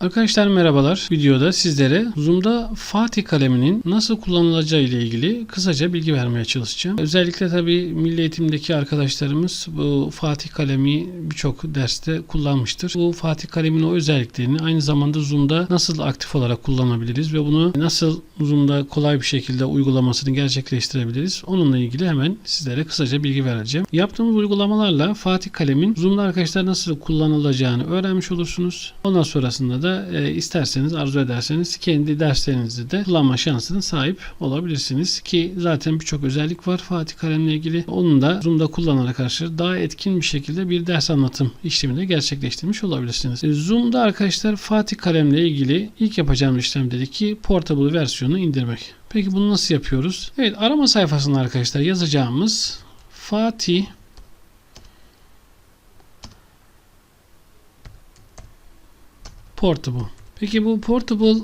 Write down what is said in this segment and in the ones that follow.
Arkadaşlar merhabalar. Videoda sizlere Zoom'da Fatih kaleminin nasıl kullanılacağı ile ilgili kısaca bilgi vermeye çalışacağım. Özellikle tabi milli eğitimdeki arkadaşlarımız bu Fatih kalemi birçok derste kullanmıştır. Bu Fatih kalemin o özelliklerini aynı zamanda Zoom'da nasıl aktif olarak kullanabiliriz ve bunu nasıl Zoom'da kolay bir şekilde uygulamasını gerçekleştirebiliriz. Onunla ilgili hemen sizlere kısaca bilgi vereceğim. Yaptığımız uygulamalarla Fatih kalemin Zoom'da arkadaşlar nasıl kullanılacağını öğrenmiş olursunuz. Ondan sonrasında da e, isterseniz arzu ederseniz kendi derslerinizde de kullanma şansına sahip olabilirsiniz ki zaten birçok özellik var Fatih kalemle ilgili. Onun da Zoom'da kullanarak arkadaşlar daha etkin bir şekilde bir ders anlatım işlemini gerçekleştirmiş olabilirsiniz. E, Zoom'da arkadaşlar Fatih kalemle ilgili ilk yapacağım işlem dedi ki portable versiyonu indirmek. Peki bunu nasıl yapıyoruz? Evet arama sayfasında arkadaşlar yazacağımız Fatih Portable. Peki bu portable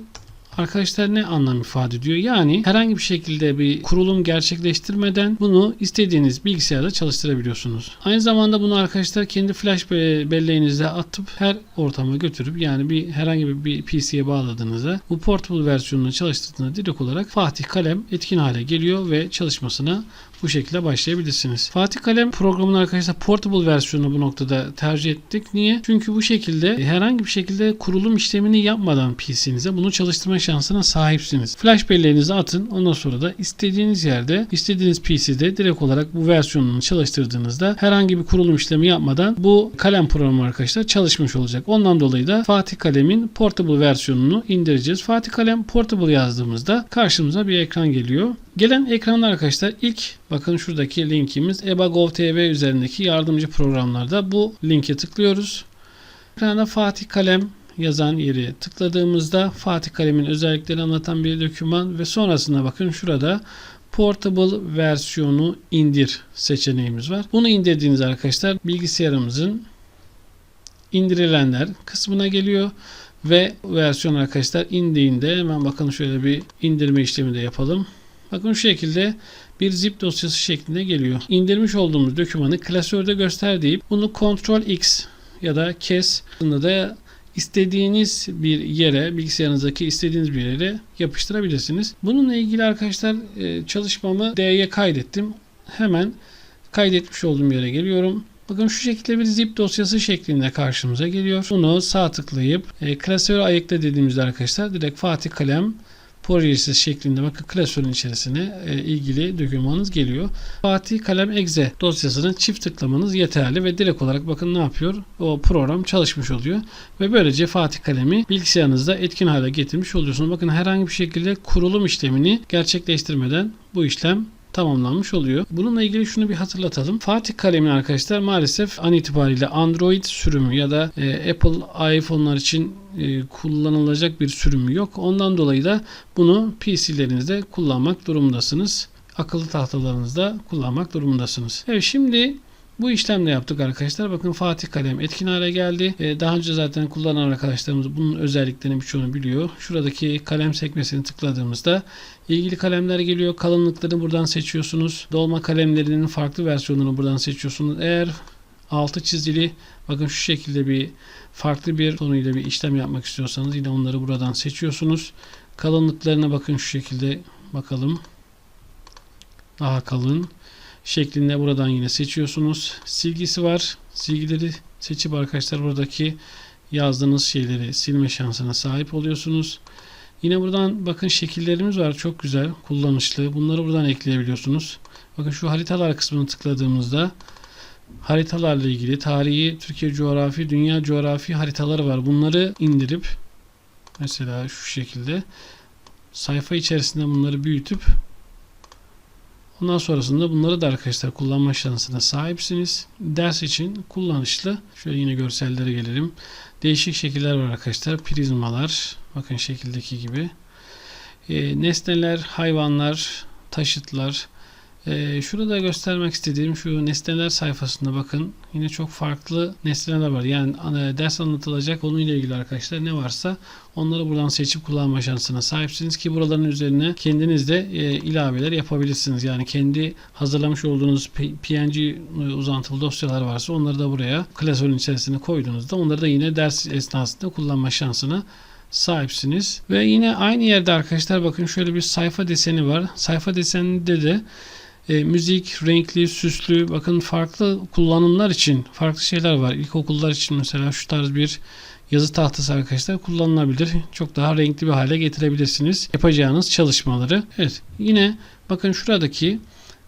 arkadaşlar ne anlam ifade ediyor? Yani herhangi bir şekilde bir kurulum gerçekleştirmeden bunu istediğiniz bilgisayarda çalıştırabiliyorsunuz. Aynı zamanda bunu arkadaşlar kendi flash be- belleğinize atıp her ortama götürüp yani bir herhangi bir PC'ye bağladığınızda bu portable versiyonunu çalıştırdığında direkt olarak Fatih Kalem etkin hale geliyor ve çalışmasına bu şekilde başlayabilirsiniz. Fatih Kalem programının arkadaşlar portable versiyonu bu noktada tercih ettik. Niye? Çünkü bu şekilde herhangi bir şekilde kurulum işlemini yapmadan PC'nize bunu çalıştırma şansına sahipsiniz. Flash belleğinizi atın. Ondan sonra da istediğiniz yerde, istediğiniz PC'de direkt olarak bu versiyonunu çalıştırdığınızda herhangi bir kurulum işlemi yapmadan bu kalem programı arkadaşlar çalışmış olacak. Ondan dolayı da Fatih Kalem'in portable versiyonunu indireceğiz. Fatih Kalem portable yazdığımızda karşımıza bir ekran geliyor. Gelen ekranda arkadaşlar ilk bakın şuradaki linkimiz EBA.gov.tr üzerindeki yardımcı programlarda bu linke tıklıyoruz. Ekranda Fatih Kalem yazan yeri tıkladığımızda Fatih Kalem'in özelliklerini anlatan bir doküman ve sonrasında bakın şurada Portable versiyonu indir seçeneğimiz var. Bunu indirdiğiniz arkadaşlar bilgisayarımızın indirilenler kısmına geliyor ve versiyon arkadaşlar indiğinde hemen bakın şöyle bir indirme işlemi de yapalım. Bakın şu şekilde bir zip dosyası şeklinde geliyor. İndirmiş olduğumuz dokümanı klasörde göster deyip bunu Ctrl X ya da kes da istediğiniz bir yere bilgisayarınızdaki istediğiniz bir yere yapıştırabilirsiniz. Bununla ilgili arkadaşlar e, çalışmamı D'ye kaydettim. Hemen kaydetmiş olduğum yere geliyorum. Bakın şu şekilde bir zip dosyası şeklinde karşımıza geliyor. Bunu sağ tıklayıp e, klasörü ayıkla dediğimizde arkadaşlar direkt Fatih Kalem projesi şeklinde bakın klasörün içerisine e, ilgili dokümanınız geliyor. Fatih Kalem Exe dosyasını çift tıklamanız yeterli ve direkt olarak bakın ne yapıyor? O program çalışmış oluyor. Ve böylece Fatih Kalem'i bilgisayarınızda etkin hale getirmiş oluyorsunuz. Bakın herhangi bir şekilde kurulum işlemini gerçekleştirmeden bu işlem tamamlanmış oluyor. Bununla ilgili şunu bir hatırlatalım. Fatih Kalem'in arkadaşlar maalesef an itibariyle Android sürümü ya da e, Apple iPhone'lar için e, kullanılacak bir sürümü yok. Ondan dolayı da bunu PC'lerinizde kullanmak durumundasınız. Akıllı tahtalarınızda kullanmak durumundasınız. Evet şimdi bu işlemle yaptık arkadaşlar. Bakın Fatih Kalem etkin hale geldi. Ee, daha önce zaten kullanan arkadaşlarımız bunun özelliklerini birçoğunu biliyor. Şuradaki kalem sekmesini tıkladığımızda ilgili kalemler geliyor. Kalınlıklarını buradan seçiyorsunuz. Dolma kalemlerinin farklı versiyonunu buradan seçiyorsunuz. Eğer altı çizili bakın şu şekilde bir farklı bir tonuyla bir işlem yapmak istiyorsanız yine onları buradan seçiyorsunuz. Kalınlıklarına bakın şu şekilde bakalım. Daha kalın şeklinde buradan yine seçiyorsunuz. Silgisi var. Silgileri seçip arkadaşlar buradaki yazdığınız şeyleri silme şansına sahip oluyorsunuz. Yine buradan bakın şekillerimiz var. Çok güzel, kullanışlı. Bunları buradan ekleyebiliyorsunuz. Bakın şu haritalar kısmını tıkladığımızda haritalarla ilgili tarihi, Türkiye coğrafi, dünya coğrafi haritaları var. Bunları indirip mesela şu şekilde sayfa içerisinde bunları büyütüp Ondan sonrasında bunları da arkadaşlar kullanma şansına sahipsiniz. Ders için kullanışlı. Şöyle yine görsellere gelelim. Değişik şekiller var arkadaşlar. Prizmalar. Bakın şekildeki gibi. E, nesneler, hayvanlar, taşıtlar, Ee, şurada göstermek istediğim şu nesneler sayfasında bakın yine çok farklı nesneler var. Yani e, ders anlatılacak konuyla ilgili arkadaşlar ne varsa onları buradan seçip kullanma şansına sahipsiniz ki buraların üzerine kendiniz de e, ilaveler yapabilirsiniz. Yani kendi hazırlamış olduğunuz PNG uzantılı dosyalar varsa onları da buraya klasörün içerisine koyduğunuzda onları da yine ders esnasında kullanma şansına sahipsiniz. Ve yine aynı yerde arkadaşlar bakın şöyle bir sayfa deseni var. Sayfa deseninde de e, müzik, renkli, süslü, bakın farklı kullanımlar için farklı şeyler var. İlkokullar için mesela şu tarz bir yazı tahtası arkadaşlar kullanılabilir. Çok daha renkli bir hale getirebilirsiniz yapacağınız çalışmaları. Evet yine bakın şuradaki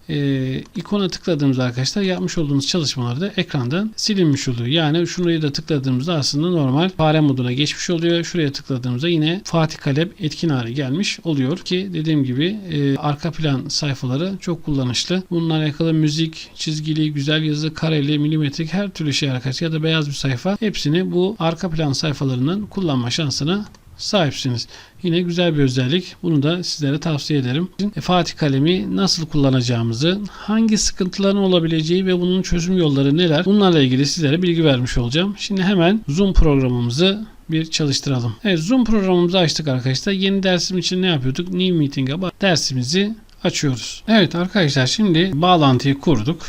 e, ikona tıkladığımızda arkadaşlar yapmış olduğunuz çalışmalar da ekrandan silinmiş oluyor. Yani şuraya da tıkladığımızda aslında normal fare moduna geçmiş oluyor. Şuraya tıkladığımızda yine Fatih Kalem etkin hale gelmiş oluyor ki dediğim gibi e, arka plan sayfaları çok kullanışlı. Bununla alakalı müzik, çizgili, güzel yazı, kareli, milimetrik her türlü şey arkadaşlar ya da beyaz bir sayfa hepsini bu arka plan sayfalarından kullanma şansına sahipsiniz. Yine güzel bir özellik. Bunu da sizlere tavsiye ederim. E, Fatih kalemi nasıl kullanacağımızı, hangi sıkıntıların olabileceği ve bunun çözüm yolları neler bunlarla ilgili sizlere bilgi vermiş olacağım. Şimdi hemen Zoom programımızı bir çalıştıralım. Evet Zoom programımızı açtık arkadaşlar. Yeni dersim için ne yapıyorduk? New Meeting'e bak dersimizi açıyoruz. Evet arkadaşlar şimdi bağlantıyı kurduk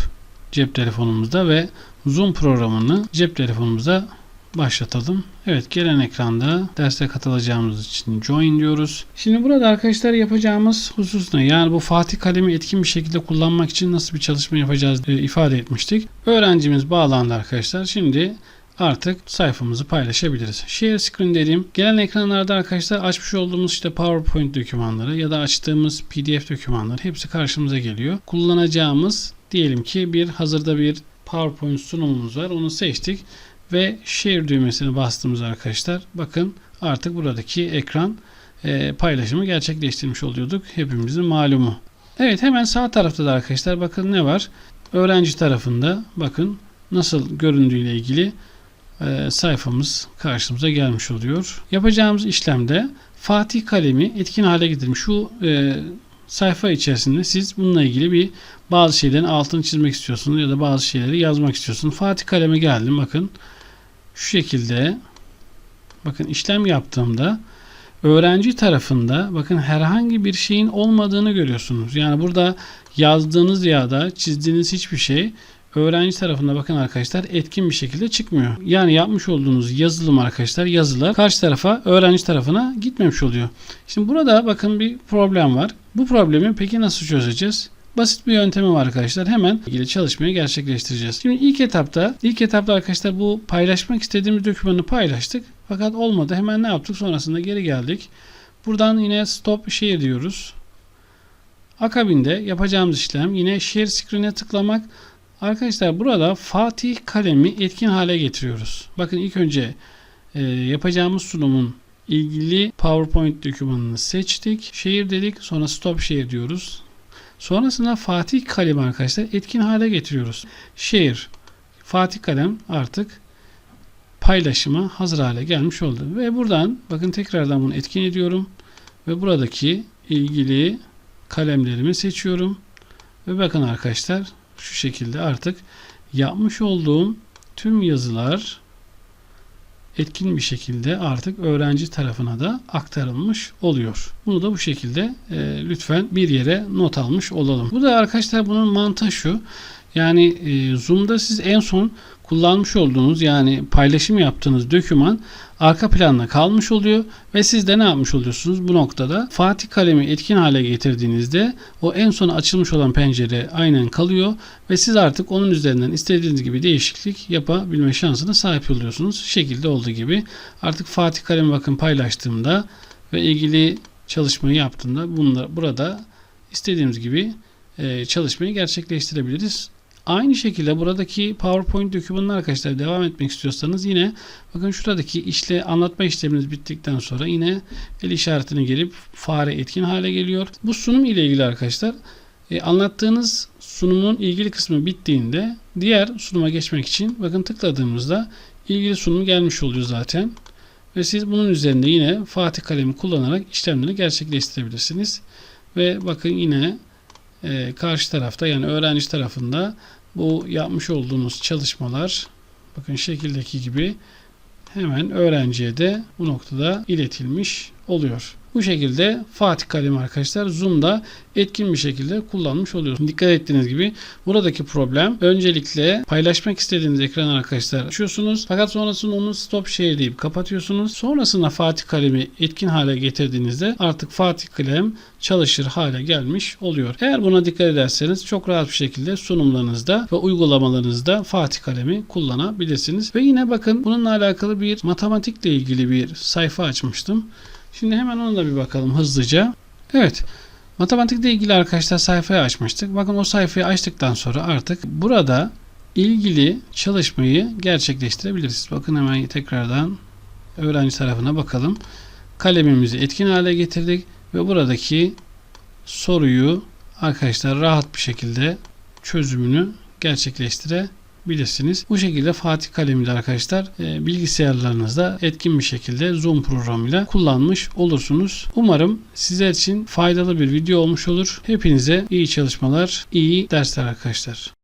cep telefonumuzda ve Zoom programını cep telefonumuza başlatalım. Evet gelen ekranda derse katılacağımız için join diyoruz. Şimdi burada arkadaşlar yapacağımız husus ne? Yani bu Fatih kalemi etkin bir şekilde kullanmak için nasıl bir çalışma yapacağız e, ifade etmiştik. Öğrencimiz bağlandı arkadaşlar. Şimdi artık sayfamızı paylaşabiliriz. Share screen dediğim gelen ekranlarda arkadaşlar açmış olduğumuz işte PowerPoint dokümanları ya da açtığımız PDF dokümanları hepsi karşımıza geliyor. Kullanacağımız diyelim ki bir hazırda bir PowerPoint sunumumuz var. Onu seçtik ve share düğmesine bastığımız arkadaşlar bakın artık buradaki ekran e, paylaşımı gerçekleştirmiş oluyorduk. Hepimizin malumu. Evet hemen sağ tarafta da arkadaşlar bakın ne var? Öğrenci tarafında bakın nasıl göründüğüyle ilgili e, sayfamız karşımıza gelmiş oluyor. Yapacağımız işlemde Fatih kalemi etkin hale getirmiş. Şu e, sayfa içerisinde siz bununla ilgili bir bazı şeylerin altını çizmek istiyorsunuz ya da bazı şeyleri yazmak istiyorsunuz. Fatih kaleme geldim bakın şu şekilde bakın işlem yaptığımda öğrenci tarafında bakın herhangi bir şeyin olmadığını görüyorsunuz. Yani burada yazdığınız ya da çizdiğiniz hiçbir şey öğrenci tarafında bakın arkadaşlar etkin bir şekilde çıkmıyor. Yani yapmış olduğunuz yazılım arkadaşlar yazılar karşı tarafa öğrenci tarafına gitmemiş oluyor. Şimdi burada bakın bir problem var. Bu problemi peki nasıl çözeceğiz? Basit bir yöntemi var arkadaşlar. Hemen ilgili çalışmayı gerçekleştireceğiz. Şimdi ilk etapta, ilk etapta arkadaşlar bu paylaşmak istediğimiz dokümanı paylaştık. Fakat olmadı. Hemen ne yaptık? Sonrasında geri geldik. Buradan yine stop share diyoruz. Akabinde yapacağımız işlem yine share screen'e tıklamak. Arkadaşlar burada Fatih kalemi etkin hale getiriyoruz. Bakın ilk önce e, yapacağımız sunumun ilgili PowerPoint dokümanını seçtik. Share dedik. Sonra stop share diyoruz. Sonrasında Fatih kalemi arkadaşlar etkin hale getiriyoruz. Share Fatih kalem artık paylaşıma hazır hale gelmiş oldu. Ve buradan bakın tekrardan bunu etkin ediyorum. Ve buradaki ilgili kalemlerimi seçiyorum. Ve bakın arkadaşlar şu şekilde artık yapmış olduğum tüm yazılar etkin bir şekilde artık öğrenci tarafına da aktarılmış oluyor. Bunu da bu şekilde e, lütfen bir yere not almış olalım. Bu da arkadaşlar bunun mantığı şu. Yani e, Zoom'da siz en son kullanmış olduğunuz yani paylaşım yaptığınız doküman arka planda kalmış oluyor ve siz de ne yapmış oluyorsunuz bu noktada Fatih kalemi etkin hale getirdiğinizde o en son açılmış olan pencere aynen kalıyor ve siz artık onun üzerinden istediğiniz gibi değişiklik yapabilme şansına sahip oluyorsunuz. Şu şekilde olduğu gibi artık Fatih kalemi bakın paylaştığımda ve ilgili çalışmayı yaptığımda bunlar burada istediğimiz gibi e, çalışmayı gerçekleştirebiliriz. Aynı şekilde buradaki PowerPoint dokümanına arkadaşlar devam etmek istiyorsanız yine bakın şuradaki işle anlatma işleminiz bittikten sonra yine el işaretine gelip fare etkin hale geliyor. Bu sunum ile ilgili arkadaşlar e, anlattığınız sunumun ilgili kısmı bittiğinde diğer sunuma geçmek için bakın tıkladığımızda ilgili sunum gelmiş oluyor zaten. Ve siz bunun üzerinde yine Fatih kalemi kullanarak işlemleri gerçekleştirebilirsiniz. Ve bakın yine e, karşı tarafta yani öğrenci tarafında bu yapmış olduğunuz çalışmalar bakın şekildeki gibi hemen öğrenciye de bu noktada iletilmiş oluyor. Bu şekilde Fatih kalemi arkadaşlar Zoom'da etkin bir şekilde kullanmış oluyorsunuz. Dikkat ettiğiniz gibi buradaki problem öncelikle paylaşmak istediğiniz ekranı arkadaşlar açıyorsunuz. Fakat sonrasında onu stop share deyip kapatıyorsunuz. Sonrasında Fatih kalemi etkin hale getirdiğinizde artık Fatih kalem çalışır hale gelmiş oluyor. Eğer buna dikkat ederseniz çok rahat bir şekilde sunumlarınızda ve uygulamalarınızda Fatih kalemi kullanabilirsiniz. Ve yine bakın bununla alakalı bir matematikle ilgili bir sayfa açmıştım. Şimdi hemen ona da bir bakalım hızlıca. Evet. Matematikle ilgili arkadaşlar sayfayı açmıştık. Bakın o sayfayı açtıktan sonra artık burada ilgili çalışmayı gerçekleştirebiliriz. Bakın hemen tekrardan öğrenci tarafına bakalım. Kalemimizi etkin hale getirdik ve buradaki soruyu arkadaşlar rahat bir şekilde çözümünü gerçekleştirebilirsiniz. Bu şekilde Fatih kalemini arkadaşlar e, bilgisayarlarınızda etkin bir şekilde Zoom programıyla kullanmış olursunuz. Umarım sizler için faydalı bir video olmuş olur. Hepinize iyi çalışmalar, iyi dersler arkadaşlar.